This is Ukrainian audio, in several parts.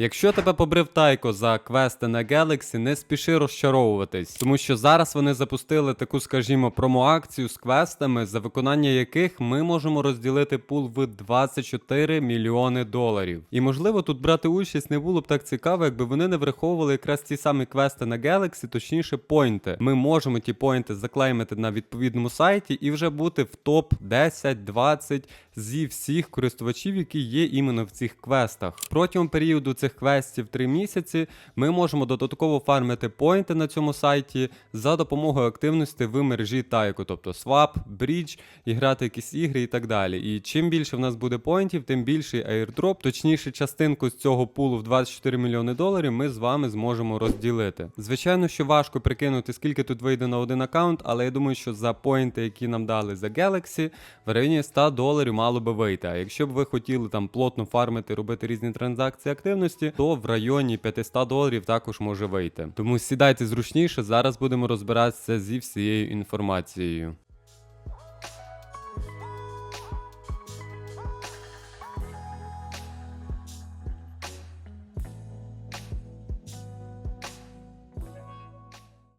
Якщо тебе побрив Тайко за квести на Galaxy, не спіши розчаровуватись, тому що зараз вони запустили таку, скажімо, промоакцію з квестами, за виконання яких ми можемо розділити пул в 24 мільйони доларів. І можливо тут брати участь не було б так цікаво, якби вони не враховували якраз ті самі квести на Galaxy, точніше поінти. Ми можемо ті поінти заклеймити на відповідному сайті і вже бути в топ 10-20 зі всіх користувачів, які є іменно в цих квестах. Протягом періоду цих квестів 3 місяці ми можемо додатково фармити поінти на цьому сайті за допомогою активності в мережі Тайко, тобто Swap, Bridge, і грати якісь ігри і так далі. І чим більше в нас буде поінтів, тим більший airdrop, точніше, частинку з цього пулу в 24 мільйони доларів ми з вами зможемо розділити. Звичайно, що важко прикинути, скільки тут вийде на один аккаунт, але я думаю, що за поінти, які нам дали за Galaxy, в районі 100 доларів мало би вийти. А якщо б ви хотіли там плотно фармити, робити різні транзакції активності, то в районі 500 доларів також може вийти. Тому сідайте зручніше, зараз будемо розбиратися зі всією інформацією.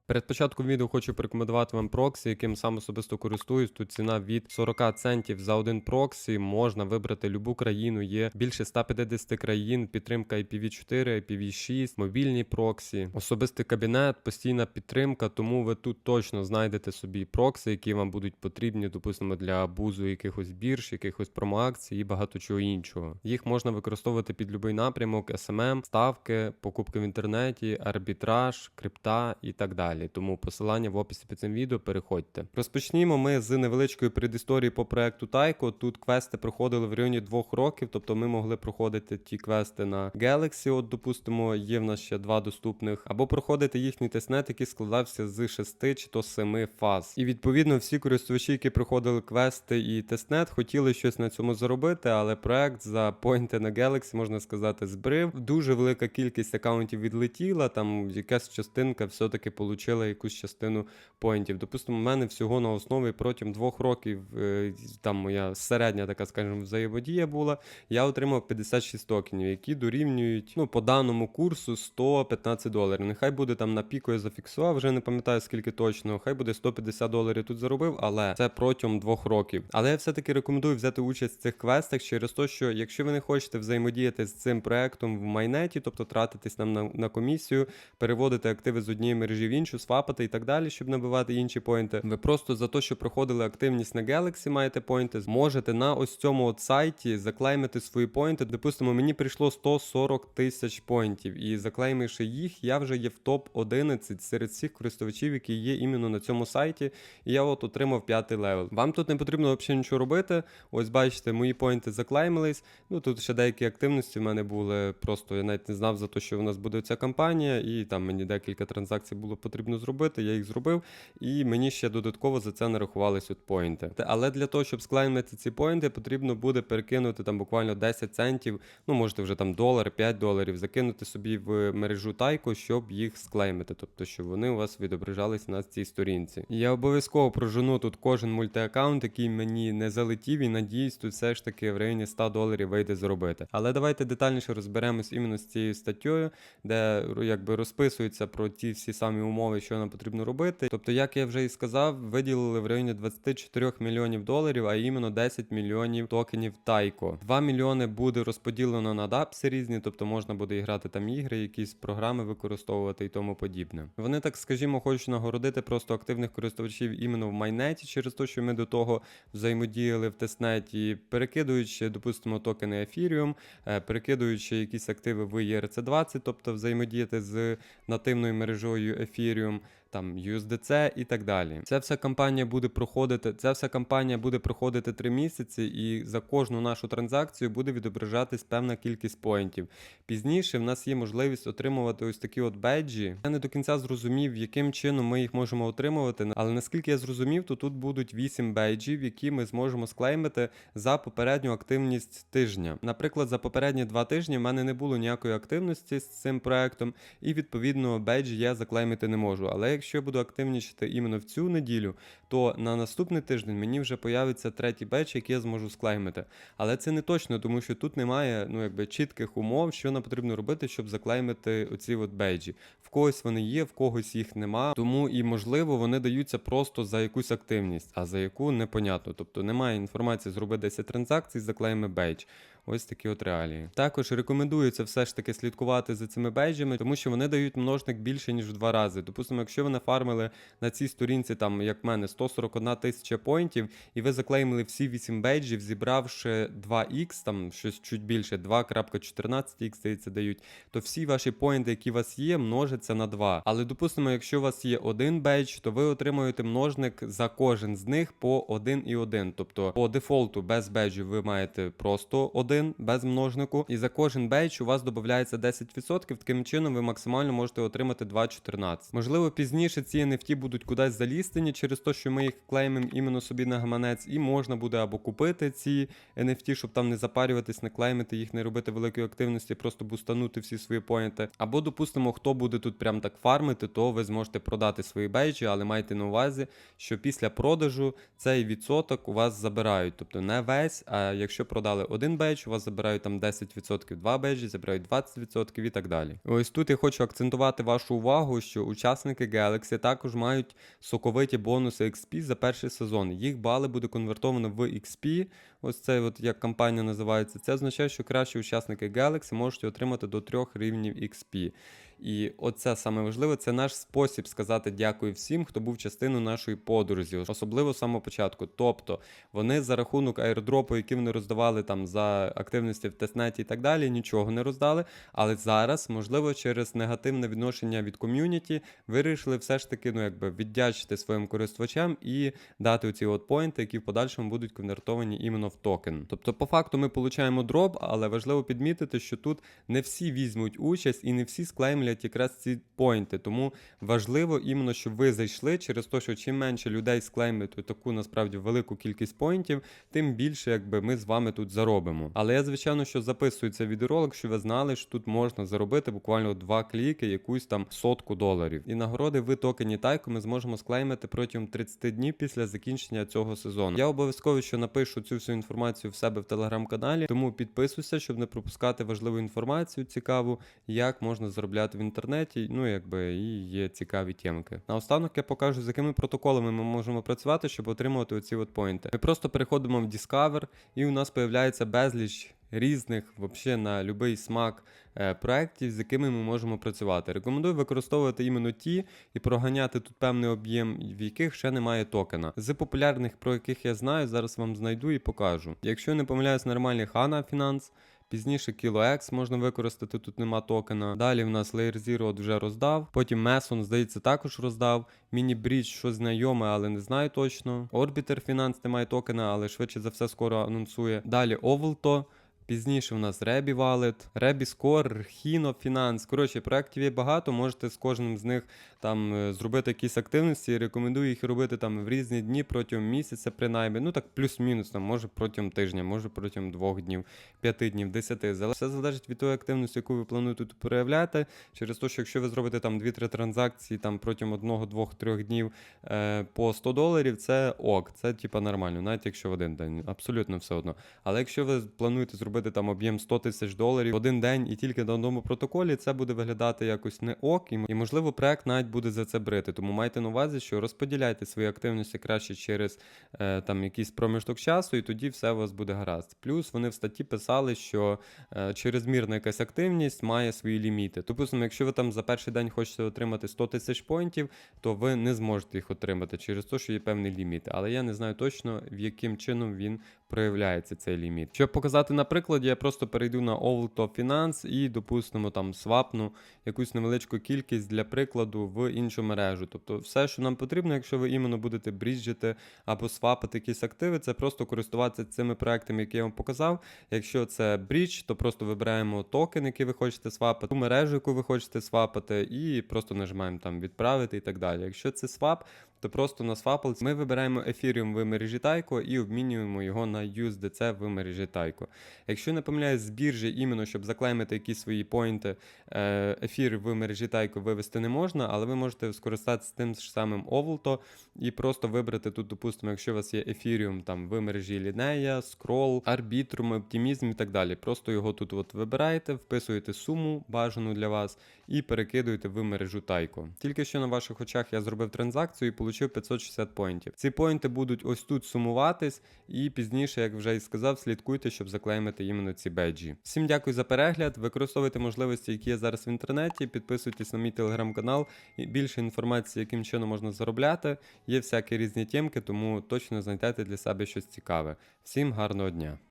Перед початком відео хочу порекомендувати вам проксі, яким сам особисто користуюсь. Тут ціна від 40 центів за один проксі. Можна вибрати любу країну. Є більше 150 країн, підтримка IPv4, IPv6, мобільні проксі, особистий кабінет, постійна підтримка. Тому ви тут точно знайдете собі прокси, які вам будуть потрібні, допустимо, для бузу якихось бірж, якихось промоакцій і багато чого іншого. Їх можна використовувати під будь-який напрямок, SMM, ставки, покупки в інтернеті, арбітраж, крипта і так далі. Тому посилання в описі під цим відео переходьте. Розпочнімо ми з невеличкої предісторії по проекту Тайко. Тут квести проходили в районі двох років, тобто ми могли проходити ті квести на Galaxy, от допустимо, є в нас ще два доступних, або проходити їхній тестнет, який складався з шести чи то семи фаз. І відповідно всі користувачі, які проходили квести і тестнет, хотіли щось на цьому заробити, але проект за поінти на Galaxy, можна сказати, збрив. Дуже велика кількість акаунтів відлетіла, там якась частинка все-таки отримала якусь частину поінтів. Допустимо, у мене всього на основі протягом двох років, е, там моя середня така, скажімо, взаємодія була. Я отримав 56 токенів, які дорівнюють ну, по даному курсу 115 доларів. Нехай буде там на піку я зафіксував, вже не пам'ятаю скільки точно. Хай буде 150 доларів тут заробив, але це протягом двох років. Але я все-таки рекомендую взяти участь в цих квестах через те, що якщо ви не хочете взаємодіяти з цим проектом в майнеті, тобто тратитись нам на, на комісію, переводити активи з однієї мережі в іншу, свапати і так далі, щоб набивати інші поінти. Ви просто за те, що проходили активність на Galaxy, маєте поінти, зможете на ось цьому от сайті заклеймити свої поінти. Допустимо, мені прийшло 140 тисяч поінтів, і заклеймивши їх, я вже є в топ 11 серед всіх користувачів, які є іменно на цьому сайті. І я от отримав п'ятий левел. Вам тут не потрібно взагалі нічого робити. Ось бачите, мої поінти заклеймились. Ну тут ще деякі активності в мене були. Просто я навіть не знав за те, що у нас буде ця кампанія, і там мені декілька транзакцій було потрібно зробити. Я їх зробив, і мені ще додатково за це нарахувались от поінти. Але для того, щоб склеймити ці поінти, потрібно буде перекинути там буквально 10 центів, ну можете вже там долар, 5 доларів, закинути собі в мережу Тайко, щоб їх склеймити, тобто щоб вони у вас відображались на цій сторінці. Я обов'язково прожену тут кожен мультиаккаунт, який мені не залетів, і надіюсь, тут все ж таки в районі 100 доларів вийде зробити. Але давайте детальніше розберемось іменно з цією статтєю, де якби розписується про ті всі самі умови, що нам потрібно робити. Тобто, як я вже і сказав, виділили в районі 24 мільйонів доларів, а іменно 10 мільйонів токенів Тайко. 2 мільйони буде розподілено на дапси різні, тобто можна буде і грати там ігри, якісь програми використовувати і тому подібне. Вони так, скажімо, хочуть нагородити просто активних користувачів іменно в майнеті, через те, що ми до того взаємодіяли в тестнеті, перекидуючи, допустимо, токени Ethereum, е, перекидуючи якісь активи в ERC20, тобто взаємодіяти з нативною мережою Imperium Там USDC і так далі. Ця вся кампанія буде проходити. Ця вся кампанія буде проходити 3 місяці, і за кожну нашу транзакцію буде відображатись певна кількість поінтів. Пізніше в нас є можливість отримувати ось такі от беджі. Я не до кінця зрозумів, яким чином ми їх можемо отримувати. Але наскільки я зрозумів, то тут будуть 8 бейджів, які ми зможемо склеймити за попередню активність тижня. Наприклад, за попередні два тижні в мене не було ніякої активності з цим проектом, і відповідно бейджі я заклеймити не можу. Але якщо я буду активнічити іменно в цю неділю, то на наступний тиждень мені вже появиться третій бедж, який я зможу склеймити. Але це не точно, тому що тут немає ну, якби, чітких умов, що нам потрібно робити, щоб заклеймити оці от бейджі. В когось вони є, в когось їх нема. Тому і можливо вони даються просто за якусь активність, а за яку непонятно. Тобто немає інформації, зроби 10 транзакцій, заклейми бейдж. Ось такі от реалії. Також рекомендується все ж таки слідкувати за цими бейджами, тому що вони дають множник більше ніж в два рази. Допустимо, якщо ви нафармили на цій сторінці, там як в мене, 141 тисяча поінтів, і ви заклеймили всі 8 бейджів, зібравши 2х, там щось чуть більше, 2.14х, здається, дають, то всі ваші поінти, які у вас є, множаться на 2. Але допустимо, якщо у вас є один бейдж, то ви отримуєте множник за кожен з них по 1 і 1. Тобто по дефолту без бейджів ви маєте просто один без множнику, і за кожен бейдж у вас додається 10%. Таким чином ви максимально можете отримати 2.14. Можливо, пізніше ці NFT будуть кудись залістені через те, що ми їх клеймимо іменно собі на гаманець, і можна буде або купити ці NFT, щоб там не запарюватись, не клеймити їх, не робити великої активності, просто бустанути всі свої поінти. Або, допустимо, хто буде тут прям так фармити, то ви зможете продати свої бейджі, але майте на увазі, що після продажу цей відсоток у вас забирають. Тобто не весь, а якщо продали один бейдж, у вас забирають там 10%, 2 бежі, забирають 20% і так далі. Ось тут я хочу акцентувати вашу увагу, що учасники Galaxy також мають соковиті бонуси XP за перший сезон. Їх бали буде конвертовано в XP. Ось це, от як кампанія називається. Це означає, що кращі учасники Galaxy можуть отримати до трьох рівнів XP. І оце саме важливе, це наш спосіб сказати дякую всім, хто був частиною нашої подорожі, особливо з самого початку. Тобто вони за рахунок аірдропу, які вони роздавали там за активності в тестнеті і так далі, нічого не роздали. Але зараз, можливо, через негативне відношення від ком'юніті вирішили все ж таки ну, якби віддячити своїм користувачам і дати оці от поінти, які в подальшому будуть конвертовані іменно в токен. Тобто, по факту, ми получаємо дроп, але важливо підмітити, що тут не всі візьмуть участь і не всі склеймлять якраз ці поінти. Тому важливо іменно, щоб ви зайшли через те, що чим менше людей склеймить таку насправді велику кількість поінтів, тим більше якби ми з вами тут заробимо. Але я, звичайно, що записую цей відеоролик, щоб ви знали, що тут можна заробити буквально два кліки, якусь там сотку доларів. І нагороди в токені Тайко ми зможемо склеймити протягом 30 днів після закінчення цього сезону. Я обов'язково що напишу цю всю інформацію в себе в телеграм-каналі, тому підписуйся, щоб не пропускати важливу інформацію цікаву, як можна заробляти в інтернеті. Ну якби і є цікаві темки. Наостанок я покажу, з якими протоколами ми можемо працювати, щоб отримувати оці от поінти. Ми просто переходимо в Discover, і у нас появляється безліч. Різних, взагалі на будь-який смак е, проєктів, з якими ми можемо працювати. Рекомендую використовувати іменно ті і проганяти тут певний об'єм, в яких ще немає токена. З популярних, про яких я знаю, зараз вам знайду і покажу. Якщо не помиляюсь, нормальний Hana Finance, Пізніше KiloX можна використати, тут нема токена. Далі в нас Layer Zero от вже роздав. Потім Meson, здається, також роздав. Mini Bridge, що знайоме, але не знаю точно. Orbiter Finance немає токена, але швидше за все скоро анонсує. Далі Ovalto. Пізніше в нас Rebі Wallet, Rebі Score, Hino Finance. Коротше, проєктів є багато, можете з кожним з них там е, зробити якісь активності. Рекомендую їх робити там в різні дні протягом місяця, принаймні. Ну так плюс-мінус, там може протягом тижня, може протягом двох днів, п'яти днів, десяти. Все залежить від тої активності, яку ви плануєте тут проявляти. Через те, що якщо ви зробите там 2-3 транзакції там протягом одного, двох, трьох днів е, по 100 доларів, це ок, це типа нормально, навіть якщо в один день, абсолютно все одно. Але якщо ви плануєте зробити зробити там об'єм 100 тисяч доларів в один день і тільки на одному протоколі, це буде виглядати якось не ок, і можливо проект навіть буде за це брити. Тому майте на увазі, що розподіляйте свої активності краще через е, там якийсь проміжок часу, і тоді все у вас буде гаразд. Плюс вони в статті писали, що е, чрезмірна якась активність має свої ліміти. Допустимо, якщо ви там за перший день хочете отримати 100 тисяч поінтів, то ви не зможете їх отримати через те, що є певні ліміти. Але я не знаю точно, в яким чином він проявляється цей ліміт. Щоб показати на прикладі, я просто перейду на Ovto Finance і, допустимо, там свапну якусь невеличку кількість для прикладу в іншу мережу. Тобто, все, що нам потрібно, якщо ви іменно будете бріджити або свапати якісь активи, це просто користуватися цими проектами, які я вам показав. Якщо це брідж, то просто вибираємо токен, який ви хочете свапати, ту мережу, яку ви хочете свапати, і просто нажимаємо там відправити і так далі. Якщо це свап, то просто на свапалці ми вибираємо Ethereum в мережі Тайко і обмінюємо його на USDC в мережі Тайко. Якщо не помиляюсь, з біржі іменно, щоб заклеймити якісь свої поінти, е, ефір в мережі Тайко вивести не можна, але ви можете скористатися тим ж самим Оволто і просто вибрати тут, допустимо, якщо у вас є ефіріум там в мережі Лінея, Scroll, Arbitrum, Optimism і так далі. Просто його тут от вибираєте, вписуєте суму бажану для вас і перекидуєте в мережу Тайко. Тільки що на ваших очах я зробив транзакцію і отримав 560 поінтів. Ці поінти будуть ось тут сумуватись, і пізніше, як вже і сказав, слідкуйте, щоб заклеймити іменно ці беджі. Всім дякую за перегляд. Використовуйте можливості, які є зараз в інтернеті. Підписуйтесь на мій телеграм-канал. І більше інформації, яким чином можна заробляти. Є всякі різні тємки, тому точно знайдете для себе щось цікаве. Всім гарного дня!